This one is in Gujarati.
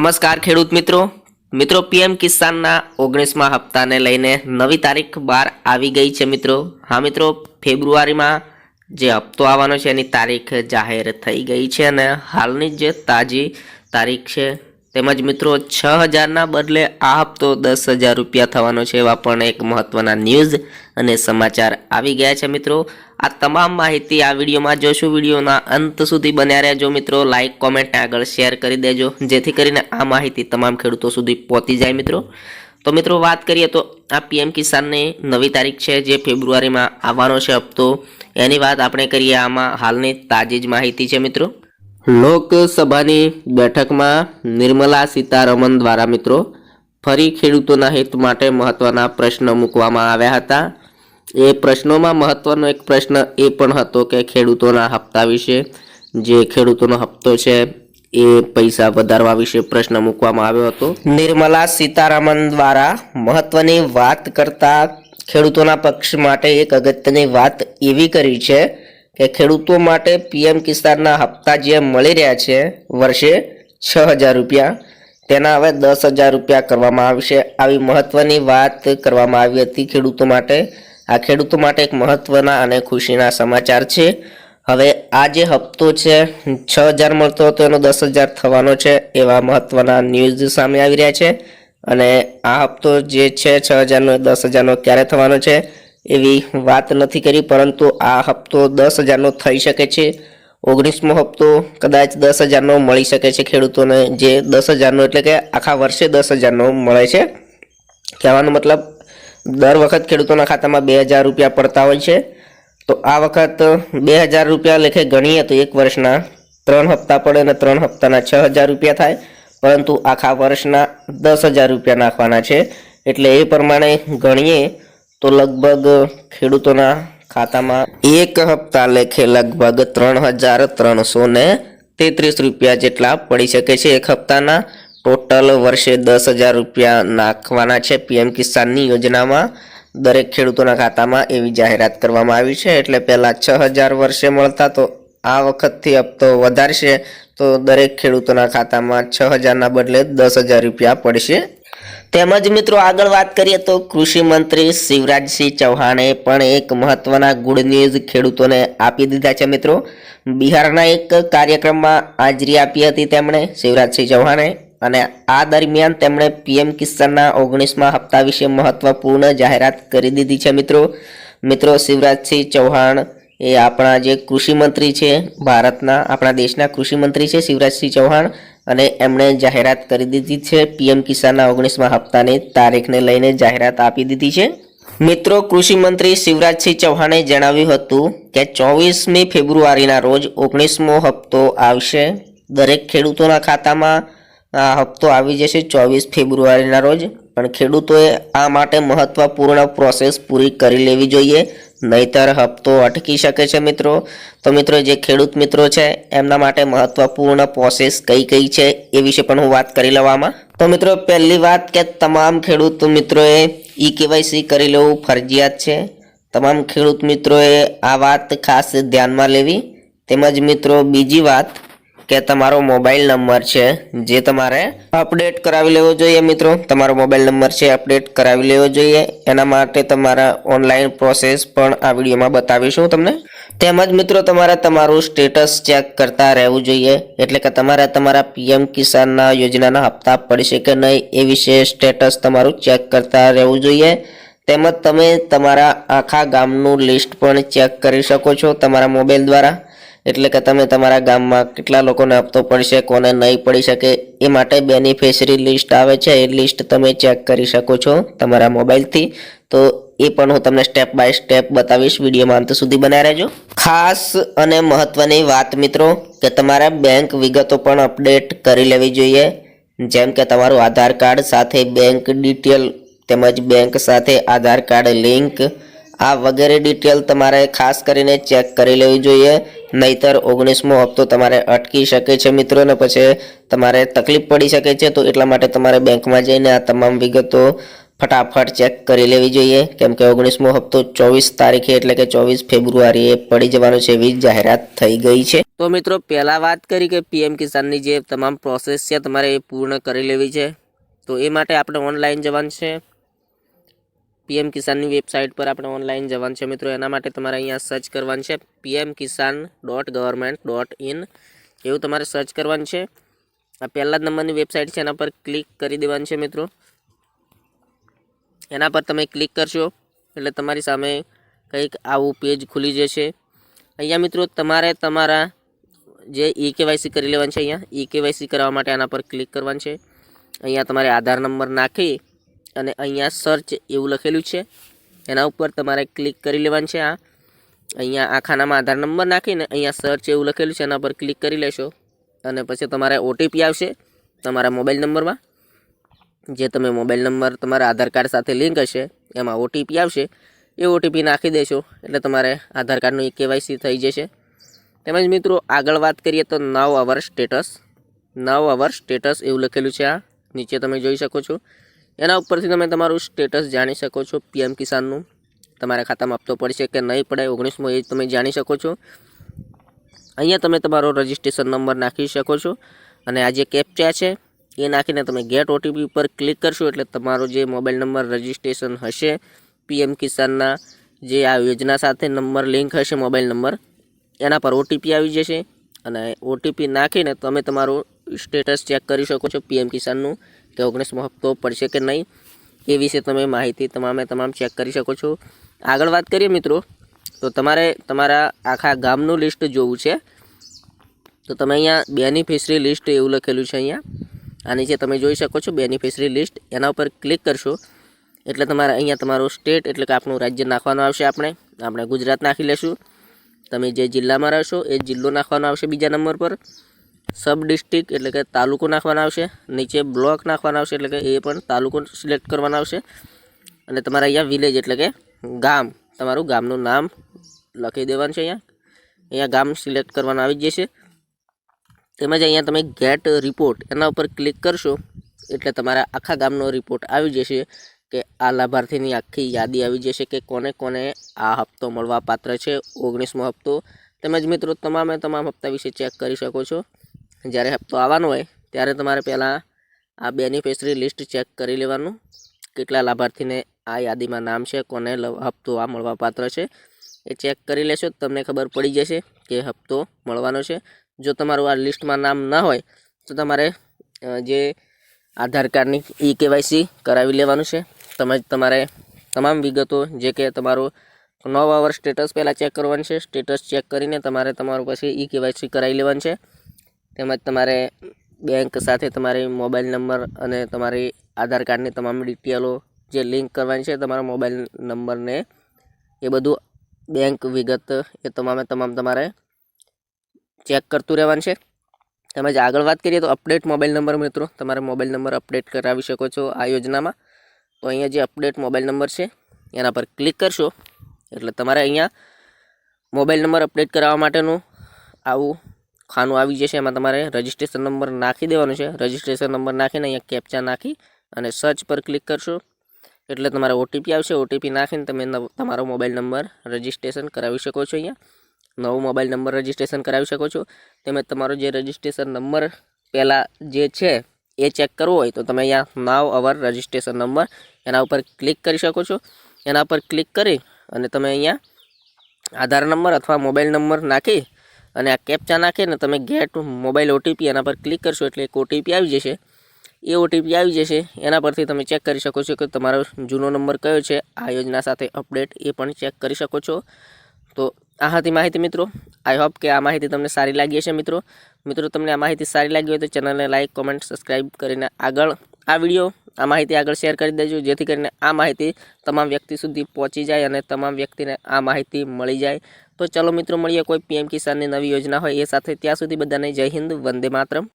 નમસ્કાર ખેડૂત મિત્રો. મિત્રો, પીએમ કિસાનના ઓગણીસમા હપ્તાને લઈને નવી તારીખ બાર આવી ગઈ છે મિત્રો. હા મિત્રો, ફેબ્રુઆરીમાં જે હપ્તો આવવાનો છે એની તારીખ જાહેર થઈ ગઈ છે અને હાલની જે તાજી તારીખ છે તેમજ મિત્રો, છ હજારના બદલે આ હપ્તો દસ હજાર રૂપિયા થવાનો છે એવા પણ એક મહત્ત્વના ન્યૂઝ અને સમાચાર આવી ગયા છે મિત્રો. આ તમામ માહિતી આ વિડીયોમાં જોશું. વિડીયોના અંત સુધી બન્યા રહેજો મિત્રો. લાઇક કોમેન્ટ આગળ શેર કરી દેજો. જેથી કરીને આ માહિતી તમામ ખેડૂતો સુધી પહોંચી જાય મિત્રો. તો મિત્રો, વાત કરીએ તો આ પીએમ કિસાનની નવી તારીખ છે જે ફેબ્રુઆરીમાં આવવાનો છે હપ્તો. એની વાત આપણે કરીએ આમાં હાલની તાજી જ માહિતી છે મિત્રો. લોકસભાની બેઠકમાં નિર્મલા સીતારમન દ્વારા મિત્રો ફરી ખેડૂતોના હિત માટે મહત્વના પ્રશ્નો મૂકવામાં આવ્યા હતા. એ પ્રશ્નોમાં મહત્વનો એક પ્રશ્ન એ પણ હતો કે ખેડૂતોના હપ્તા વિશે. જે ખેડૂતોનો હપ્તો છે, એ પૈસા વધારવા વિશે પ્રશ્ન મૂકવામાં આવ્યો હતો. નિર્મલા સીતારામન દ્વારા મહત્વની વાત કરતા ખેડૂતોના પક્ષ માટે એક અગત્યની વાત એવી કરી છે કે ખેડૂતો માટે પીએમ કિસાનના હપ્તા જે મળી રહ્યા છે, વર્ષે છ હજાર રૂપિયા, તેના હવે દસ હજાર રૂપિયા કરવામાં આવશે. આવી મહત્વની વાત કરવામાં આવી હતી ખેડૂતો માટે. આ ખેડૂતો માટે એક મહત્વના અને ખુશીના સમાચાર છે. હવે આ જે હપ્તો છે, છ હજાર મળતો હતો, એનો દસ હજાર થવાનો છે, એવા મહત્વના ન્યૂઝ સામે આવી રહ્યા છે. અને આ હપ્તો જે છે, છ હજારનો, દસ હજારનો ક્યારે થવાનો છે, એવી વાત નથી કરી, પરંતુ આ હપ્તો દસ હજારનો થઈ શકે છે. ઓગણીસમો હપ્તો કદાચ દસ હજારનો મળી શકે છે ખેડૂતોને, જે દસ હજારનો એટલે કે આખા વર્ષે દસ હજારનો મળે છે. કહેવાનો મતલબ દર વખત ખેડૂતોના ખાતામાં બે હજાર રૂપિયા પડતા હોય છે. તો આ વખત બે હજાર રૂપિયા લેખે ગણીએ તો એક વર્ષના ત્રણ હપ્તા પડે અને ત્રણ હપ્તાના છ હજાર રૂપિયા થાય. પરંતુ આખા વર્ષના દસ હજાર રૂપિયા નાખવાના છે. એટલે એ પ્રમાણે ગણીએ તો લગભગ ખેડૂતોના ખાતામાં એક હપ્તા લેખે લગભગ ત્રણ હજાર ત્રણસો ને તેત્રીસ રૂપિયા જેટલા પડી શકે છે એક હપ્તાના. ટોટલ વર્ષે દસ હજાર રૂપિયા નાખવાના છે પીએમ કિસાનની યોજનામાં. દરેક ખેડૂતોના ખાતામાં એવી જાહેરાત કરવામાં આવી છે. એટલે પહેલાં છ હજાર વર્ષે મળતા તો આ વખતથી હપ્તો વધારશે. તો દરેક ખેડૂતોના ખાતામાં છ હજારના બદલે દસ હજાર રૂપિયા પડશે. તેમજ મિત્રો આગળ વાત કરીએ તો કૃષિ મંત્રી શિવરાજસિંહ ચૌહાણે પણ એક મહત્વના ગુડ ન્યૂઝ ખેડૂતોને આપી દીધા છે મિત્રો. બિહારના એક કાર્યક્રમમાં હાજરી આપી હતી તેમણે શિવરાજસિંહ ચૌહાણે. અને આ દરમિયાન તેમણે પીએમ કિસાનના ઓગણીસમા હપ્તા વિશે મહત્વપૂર્ણ જાહેરાત કરી દીધી છે, મિત્રો. મિત્રો, શિવરાજસિંહ ચૌહાણ એ આપણા જે કૃષિમંત્રી છે, ભારતના, આપણા દેશના કૃષિમંત્રી છે, શિવરાજસિંહ ચૌહાણ. અને એમણે જાહેરાત કરી દીધી છે પીએમ કિસાનના ઓગણીસમા હપ્તાની તારીખને લઈને જાહેરાત આપી દીધી છે. મિત્રો કૃષિમંત્રી શિવરાજસિંહ ચૌહાણે જણાવ્યું હતું કે ચોવીસમી ફેબ્રુઆરીના રોજ ઓગણીસમો હપ્તો આવશે. દરેક ખેડૂતોના ખાતામાં આ હપ્તો આવી જશે ચોવીસ ફેબ્રુઆરીના રોજ. પણ ખેડૂતોએ આ માટે મહત્વપૂર્ણ પ્રોસેસ પૂરી કરી લેવી જોઈએ. નહીતર હપ્તો અટકી શકે છે મિત્રો. તો મિત્રો, જે ખેડૂત મિત્રો છે, એમના માટે મહત્વપૂર્ણ પ્રોસેસ કઈ કઈ છે એ વિશે પણ હું વાત કરી લેવામાં. તો મિત્રો, પહેલી વાત કે તમામ ખેડૂત મિત્રોએ ઈ કેવાયસી કરી લેવું ફરજિયાત છે. તમામ ખેડૂત મિત્રોએ આ વાત ખાસ ધ્યાનમાં લેવી. તેમજ મિત્રો, બીજી વાત કે તમારો મોબાઈલ નંબર છે જે તમારે અપડેટ કરાવી લેવો જોઈએ મિત્રો. તમારો મોબાઈલ નંબર છે અપડેટ કરાવી લેવો જોઈએ. એના માટે તમારા ઓનલાઈન પ્રોસેસ પણ આ વિડીયોમાં બતાવીશું તમને. તેમજ મિત્રો તમારે તમારું સ્ટેટસ ચેક કરતા રહેવું જોઈએ. એટલે કે તમારે તમારા પીએમ કિસાનના યોજનાના હપ્તા પડશે કે નહીં એ વિશે સ્ટેટસ તમારું ચેક કરતા રહેવું જોઈએ. તેમજ તમે તમારા આખા ગામનું લિસ્ટ પણ ચેક કરી શકો છો તમારા મોબાઈલ દ્વારા. એટલે કે તમે તમારા ગામમાં કેટલા લોકોને આપતો પડશે, કોને નહીં પડી શકે, એ માટે બેનિફિશરી લિસ્ટ આવે છે. એ લિસ્ટ તમે ચેક કરી શકો છો તમારા મોબાઈલથી. તો એ પણ હું તમને સ્ટેપ બાય સ્ટેપ બતાવીશ વિડીયોમાં અંત સુધી બનાવી રહેજો. ખાસ અને મહત્ત્વની વાત મિત્રો, કે તમારા બેંક વિગતો પણ અપડેટ કરી લેવી જોઈએ. જેમ કે તમારું આધાર કાર્ડ સાથે બેંક ડિટેલ તેમજ બેંક સાથે આધાર કાર્ડ લિંક, આ વગેરે ડિટેલ તમારે ખાસ કરીને ચેક કરી લેવી જોઈએ. નહીતર ઓગણીસમો હપ્તો તમારે અટકી શકે છે મિત્રો ને પછી તમારે તકલીફ પડી શકે છે તો એટલા માટે તમારે બેંકમાં જઈને આ તમામ વિગતો ફટાફટ ચેક કરી લેવી જોઈએ. કેમ કે ઓગણીસમો હપ્તો ચોવીસ તારીખે એટલે કે ચોવીસ ફેબ્રુઆરીએ પડી જવાનો છે એવી જાહેરાત થઈ ગઈ છે. તો મિત્રો પહેલાં વાત કરી કે પીએમ કિસાનની જે તમામ પ્રોસેસ છે તમારે એ પૂર્ણ કરી લેવી છે. તો એ માટે આપણે ઓનલાઈન જવાનું છે. પીએમ કિસાનની વેબસાઇટ પર આપણે ઓનલાઈન જવાનું છે મિત્રો. એના માટે તમારે અહીંયા સર્ચ કરવાનું છે PM Kisan dot government dot in. એવું તમારે સર્ચ કરવાનું છે. આ પહેલા જ નંબરની વેબસાઇટ છે, એના પર ક્લિક કરી દેવાનું છે મિત્રો. એના પર તમે ક્લિક કરશો, એટલે તમારી સામે કંઈક આવું પેજ ખુલી જશે. અહીંયા મિત્રો તમારે તમારા જે ઈ કરી લેવાનું છે અહીંયા, ઈ કેવાયસી કરવા માટે આના પર ક્લિક કરવાનું છે. અહીંયા તમારે આધાર નંબર નાખી અને અહીંયા સર્ચ એવું લખેલું છે. એના ઉપર તમારે ક્લિક કરી લેવાનું છે આ. અહીંયા આ ખાનામાં આધાર નંબર નાખીને અહીંયા સર્ચ એવું લખેલું છે, એના પર ક્લિક કરી લેશો. અને પછી તમારે ઓટીપી આવશે તમારા મોબાઈલ નંબરમાં જે તમે મોબાઈલ નંબર તમારા આધાર કાર્ડ સાથે લિંક હશે, એમાં ઓટીપી આવશે. એ ઓટીપી નાખી દેશો, એટલે તમારે આધાર કાર્ડનું એ કેવાયસી થઈ જશે. તેમજ મિત્રો, આગળ વાત કરીએ તો નવ અવર સ્ટેટસ નવ અવર સ્ટેટસ એવું લખેલું છે આ. નીચે તમે જોઈ શકો છો. એના ઉપરથી તમે તમારું સ્ટેટસ જાણી શકો છો પીએમ કિસાનનું. તમારા ખાતામાં આપતો પડશે કે નહીં પડે ઓગણીસમો એ તમે જાણી શકો છો. અહીંયા તમે તમારો રજિસ્ટ્રેશન નંબર નાખી શકો છો અને આ જે કેપ્ચા છે, એ નાખીને તમે ગેટ ઓટીપી ઉપર ક્લિક કરશો એટલે તમારો જે મોબાઈલ નંબર રજિસ્ટ્રેશન હશે, પીએમ કિસાનના જે આ યોજના સાથે નંબર લિંક હશે મોબાઈલ નંબર, એના પર ઓટીપી આવી જશે. અને ઓટીપી નાખીને તમે તમારું સ્ટેટસ ચેક કરી શકો છો પીએમ કિસાનનું. કે ઓગણીસમો હપ્તો પડશે કે નહીં એ વિશે તમે માહિતી તમામે તમામ ચેક કરી શકો છો. આગળ વાત કરીએ મિત્રો, તો તમારે તમારા આખા ગામનું લિસ્ટ જોવું છે. તો તમે અહીંયા બેનિફિશરી લિસ્ટ એવું લખેલું છે અહીંયા. આ નીચે તમે જોઈ શકો છો બેનિફિશરી લિસ્ટ એના ઉપર ક્લિક કરશો એટલે તમારે અહીંયા તમારું સ્ટેટ એટલે કે આપણું રાજ્ય નાખવાનું આવશે આપણે. આપણે ગુજરાત નાખી લેશું. તમે જે જિલ્લામાં રહેશો એ જિલ્લો નાખવાનો આવશે બીજા નંબર પર. સબ ડિસ્ટ્રિક્ટ એટલે કે તાલુકો નાખવાનો આવશે, નીચે બ્લોક નાખવાનો આવશે એટલે કે એ પણ તાલુકો સિલેક્ટ કરવાનો આવશે. અને તમારે અહીંયા વિલેજ એટલે કે ગામ, તમારું ગામનું નામ લખી દેવાનું છે અહીંયા. અહીંયા ગામ સિલેક્ટ કરવાનું આવી જશે. તેમજ અહીંયા તમે ગેટ રિપોર્ટ એના ઉપર ક્લિક કરશો, એટલે તમારા આખા ગામનો રિપોર્ટ આવી જશે કે આ લાભાર્થીની આખી યાદી આવી જશે કે કોને કોને આ હપ્તો મળવા પાત્ર છે, ઓગણીસમો હપ્તો. તેમજ મિત્રો, તમામે તમામ હપ્તા વિશે ચેક કરી શકો છો. જ્યારે હપ્તો આવવાનો હોય, ત્યારે તમારે પહેલાં આ બેનિફિશરી લિસ્ટ ચેક કરી લેવાનું. કેટલા લાભાર્થીને આ યાદીમાં નામ છે, કોને હપ્તો આ મળવા પાત્ર છે, એ ચેક કરી લેશો. તમને ખબર પડી જશે કે હપ્તો મળવાનો છે. જો તમારું આ લિસ્ટમાં નામ ન હોય, તો તમારે જે આધાર કાર્ડની ઈ કેવાયસી કરાવી લેવાનું છે. તમે તમારે તમામ વિગતો, જે કે તમારું નવ આવર સ્ટેટસ પહેલાં ચેક કરવાનું છે. સ્ટેટસ ચેક કરીને તમારે તમારું પછી ઈ કેવાયસી કરાવી લેવાનું છે. તેમજ તમારે બેંક સાથે તમારી મોબાઈલ નંબર અને તમારી આધાર કાર્ડની તમામ ડિટેલો જે લિંક કરવાની છે તમારા મોબાઈલ નંબરને એ બધું બેંક વિગત એ તમામે તમામ તમારે ચેક કરતું રહેવાનું છે. તેમજ આગળ વાત કરીએ તો અપડેટ મોબાઈલ નંબર મિત્રો, તમારે મોબાઈલ નંબર અપડેટ કરાવી શકો છો આ યોજનામાં. તો અહીંયા જે અપડેટ મોબાઈલ નંબર છે, એના પર ક્લિક કરશો. એટલે તમારે અહીંયા મોબાઈલ નંબર અપડેટ કરાવવા માટેનું આવું ખાનું આવી જશે, એમાં તમારે રજિસ્ટ્રેશન નંબર નાખી દેવાનો છે. રજિસ્ટ્રેશન નંબર નાખીને અહીંયા કેપ્ચા નાખી અને સર્ચ પર ક્લિક કરશો. એટલે તમારે ઓટીપી આવશે. ઓટીપી નાખીને તમે તમારો મોબાઈલ નંબર રજિસ્ટ્રેશન કરાવી શકો છો અહીંયા. નવો મોબાઈલ નંબર રજિસ્ટ્રેશન કરાવી શકો છો. તેમજ તમારો જે રજિસ્ટ્રેશન નંબર પહેલાં જે છે, એ ચેક કરવો હોય તો તમે અહીંયા નાવ અવર રજિસ્ટ્રેશન નંબર એના ઉપર ક્લિક કરી શકો છો. એના પર ક્લિક કરી અને તમે અહીંયા આધાર નંબર અથવા મોબાઈલ નંબર નાખી અને આ કેપ્ચા નાખીને તમે ગેટ મોબાઈલ ઓટીપી એના પર ક્લિક કરશો એટલે એક ઓટીપી આવી જશે. એ ઓટીપી આવી જશે, એના પરથી તમે ચેક કરી શકો છો કે તમારો જૂનો નંબર કયો છે, આ યોજના સાથે અપડેટ એ પણ ચેક કરી શકો છો. તો આ હતી માહિતી મિત્રો. આઈ હોપ કે આ માહિતી તમને સારી લાગી હશે મિત્રો. મિત્રો, તમને આ માહિતી સારી લાગી હોય તો ચેનલને લાઇક કોમેન્ટ સબસ્ક્રાઈબ કરીને આગળ આ વીડિયો, આ માહિતી આગળ શેર કરી દેજો, જેથી કરીને આ માહિતી તમામ વ્યક્તિ સુધી પહોંચી જાય અને તમામ વ્યક્તિને આ માહિતી મળી જાય. તો ચલો મિત્રો, મળીએ કોઈ પીએમ કિસાનની નવી યોજના હોય એ સાથે. ત્યાં સુધી બધાને જય હિન્દ, વંદે માતરમ.